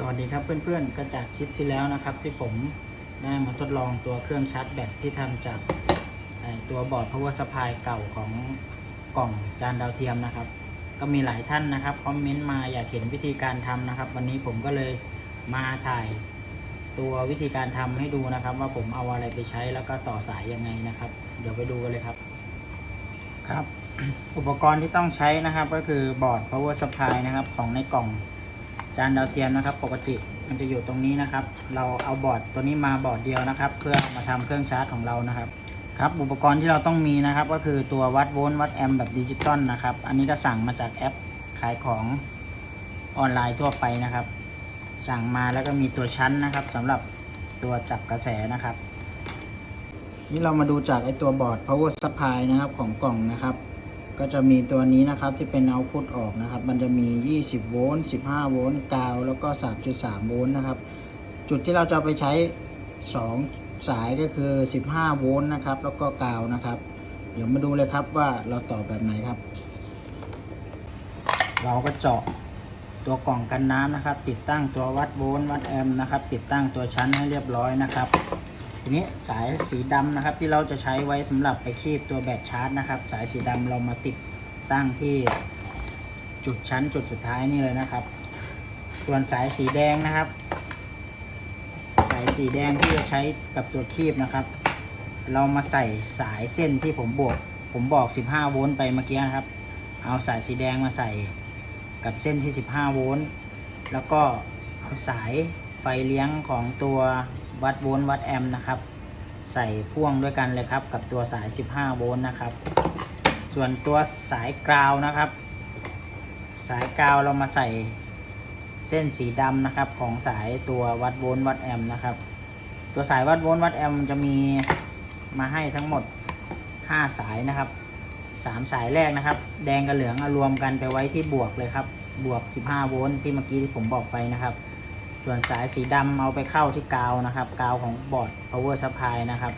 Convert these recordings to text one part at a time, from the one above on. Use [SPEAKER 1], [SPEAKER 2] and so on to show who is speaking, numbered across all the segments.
[SPEAKER 1] สวัสดีครับเพื่อนๆ ก็จากคลิปที่แล้วนะครับ ที่ผมได้มาทดลองตัวเครื่องชาร์จแบตที่ทำจากตัวบอร์ด power supply เก่าของกล่องจานดาวเทียมนะครับ ก็มีหลายท่านนะครับคอมเมนต์มาอยากเห็นวิธีการทำนะครับ วันนี้ผมก็เลยมาถ่ายตัววิธีการทำให้ดูนะครับ ว่าผมเอาอะไรไปใช้แล้วก็ต่อสายยังไงนะครับ เดี๋ยวไปดูกันเลยครับครับ อุปกรณ์ที่ต้องใช้นะครับก็คือบอร์ด power supply นะครับของในกล่อง จานดาวเทียมนะครับ ปกติมันจะอยู่ตรงนี้นะครับ เราเอาบอร์ดตัวนี้มาบอร์ดเดียวนะครับ เพื่อมาทำเครื่องชาร์จของเรานะครับครับอุปกรณ์ที่เราต้องมีนะครับ ก็คือตัววัดโวลต์วัดแอมป์แบบดิจิตอลนะครับ อันนี้ก็สั่งมาจากแอปขายของออนไลน์ทั่วไปนะครับ สั่งมาแล้วก็มีตัวชั้นนะครับสำหรับตัวจับกระแสนะครับ นี่เรามาดูจากไอตัวบอร์ด power supply นะครับของกล่องนะครับ ก็จะมีตัวนี้นะครับที่เป็นเอาพุตออกนะครับ มันจะมี 20 โวลต์ 15 โวลต์กาว แล้วก็ 3.3 โวลต์นะครับ จุดที่เราจะไปใช้ 2 สายก็คือ 15 โวลต์นะครับ แล้วก็กาวนะครับ เดี๋ยวมาดูเลยครับว่าเราต่อแบบไหนครับ เราก็เจาะตัวกล่องกันน้ำนะครับ ติดตั้งตัววัดโวลต์วัดแอมป์นะครับ ติดตั้งตัวชั้นให้เรียบร้อยนะครับ ทีนี้สายสีดำนะครับที่เราจะใช้ไว้สำหรับไปคีบตัวแบตชาร์จนะครับ สายสีดำเรามาติดตั้งที่จุดชั้นจุดสุดท้ายนี่เลยนะครับ ส่วนสายสีแดงนะครับ สายสีแดงที่จะใช้กับตัวคีบนะครับ เรามาใส่สายเส้นที่ผมบวกผมบอก 15 โวลต์ไปเมื่อกี้นะครับ เอาสายสีแดงมาใส่กับเส้นที่ 15 โวลต์แล้วก็เอาสายไฟเลี้ยงของตัว วัดโวลต์วัดแอมป์นะครับ ใส่พ่วงด้วยกันเลยครับ กับตัวสาย 15 โวลต์นะครับ ส่วนตัวสายกราวนะครับ สายกราวเรามาใส่เส้นสีดำนะครับ ของสายตัววัดโวลต์วัดแอมป์นะครับ ตัวสายวัดโวลต์วัดแอมป์จะมีมาให้ทั้งหมด 5 สายนะครับ3สายแรกนะครับ แดงกับเหลืองเอารวมกันไปไว้ที่บวกเลยครับ บวก 15 โวลต์ที่เมื่อกี้ที่ผมบอกไปนะครับ ส่วนสายสีดำเอาไปเข้าที่กาวนะครับ กาวของบอร์ด power supply นะครับ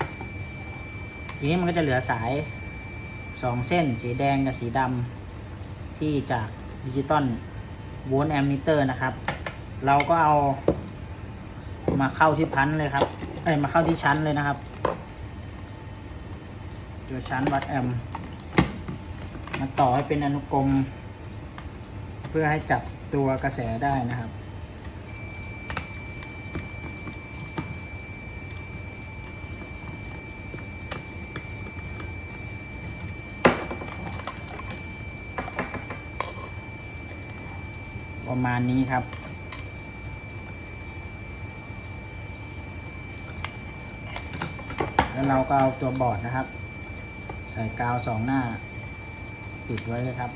[SPEAKER 1] ทีนี้มันก็จะเหลือสาย 2 เส้น สีแดงกับสีดำที่จากดิจิตอลโวลต์แอมมิเตอร์นะครับ เราก็เอามาเข้าที่พันเลยครับ เอ้ยมาเข้าที่ชั้นเลยนะครับตัวชั้นวัดแอมมาต่อให้เป็นอนุกรม เพื่อให้จับตัวกระแสได้นะครับ ประมาณนี้ครับ แล้วเราก็เอาตัวบอร์ดนะครับ ใส่กาวสองหน้า ติดไว้เลยครับ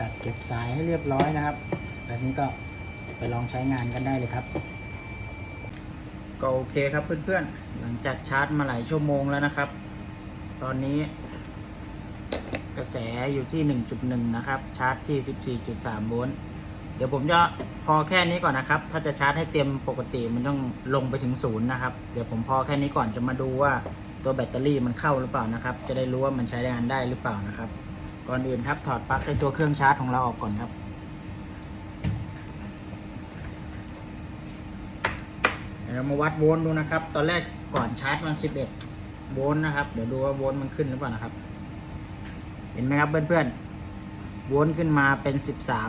[SPEAKER 1] จัดเก็บสายให้เรียบร้อยนะครับแบบนี้ก็ไปลองใช้งานกันได้เลยครับ ก็โอเคครับเพื่อนๆ หลังจากชาร์จมาหลายชั่วโมงแล้วนะครับ ตอนนี้ กระแสอยู่ที่ 1.1 นะครับ ชาร์จที่ 14.3 โวลต์เดี๋ยวผมจะพอแค่นี้ก่อนนะครับ ถ้าจะชาร์จให้เต็มปกติมันต้องลงไปถึงศูนย์นะครับ เดี๋ยวผมพอแค่นี้ก่อนจะมาดูว่าตัวแบตเตอรี่มันเข้าหรือเปล่านะครับ จะได้รู้ว่ามันใช้งานได้หรือเปล่านะครับ ก่อนอื่นครับถอดปลั๊กในตัวเครื่องชาร์จของเราออกก่อนครับเดี๋ยวเรามาวัดโวลต์ดูนะครับ ตอนแรกก่อนชาร์จมัน 11 โวลต์นะครับ เดี๋ยวดูว่าโวลต์มันขึ้นหรือเปล่านะครับ เห็นไหมครับเพื่อนๆ โวลต์ขึ้นมาเป็น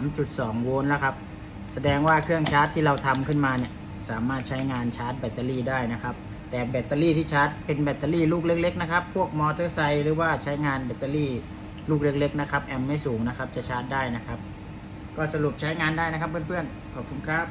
[SPEAKER 1] 13.2 โวลต์แล้วครับ แสดงว่าเครื่องชาร์จที่เราทำขึ้นมาเนี่ยสามารถใช้งานชาร์จแบตเตอรี่ได้นะครับแต่แบตเตอรี่ที่ชาร์จเป็นแบตเตอรี่ลูกเล็ก ๆ นะครับ พวกมอเตอร์ไซค์หรือว่าใช้งานแบตเตอรี่ ลูกเล็กๆนะครับแอมไม่สูงนะครับจะชาร์จได้นะครับ ก็สรุปใช้งานได้นะครับเพื่อนๆขอบคุณครับ